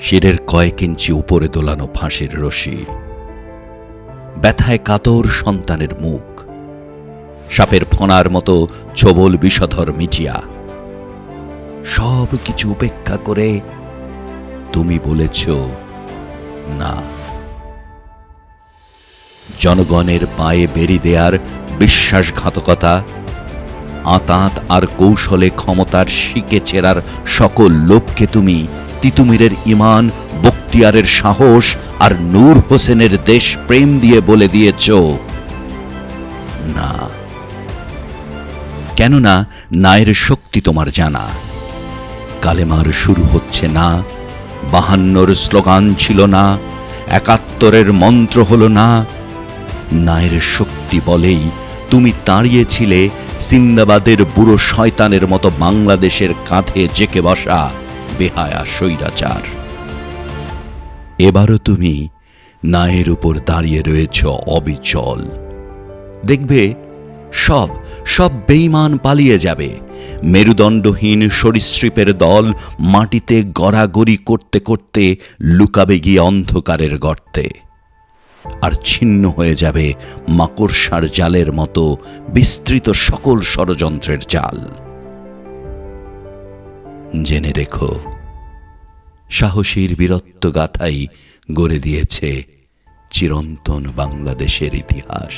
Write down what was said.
শিরের কয়েক ইঞ্চি উপরে দোলানো ফাঁসির রশি। ব্যথায় কাতর সন্তানের মুখ। সাপের ফণার মতো ছবল বিষধর মিটিয়া সব কিছু উপেক্ষা করে তুমি বলেছ, না। জনগণের পায়ে বেরি দেয়ার বিশ্বাসঘাতকতা, আতাত আর কৌশলে ক্ষমতার শিকে চেরার সকল লোভকে তুমি তিতুমিরের ইমান বক্তিয়ারের সাহস আর নূর হোসেনের দেশ প্রেম দিয়ে বলে দিয়েছ। না। কেননা নায়ের শক্তি তোমার জানা। কালেমার শুরু হচ্ছে না, বাহান্নর স্লোগান ছিল না, একাত্তরের মন্ত্র হলো না। নায়ের শক্তি বলেই তুমি দাঁড়িয়েছিলে সিন্দাবাদের বুড়ো শয়তানের মতো বাংলাদেশের কাঁধে জেকে বসা। বেহায়া স্বৈরাচার। এবারও তুমি নায়ের উপর দাঁড়িয়ে রয়েছ অবিচল। দেখবে, সব সব বেইমান পালিয়ে যাবে। মেরুদণ্ডহীন সরীসৃপের দল মাটিতে গড়াগড়ি করতে করতে লুকাবে গিয়ে অন্ধকারের গর্তে। আর ছিন্ন হয়ে যাবে মাকড়সার জালের মতো বিস্তৃত সকল ষড়যন্ত্রের জাল। জেনে রেখো। সাহসীর বীরত্ব গাথাই গড়ে দিয়েছে চিরন্তন বাংলাদেশের ইতিহাস।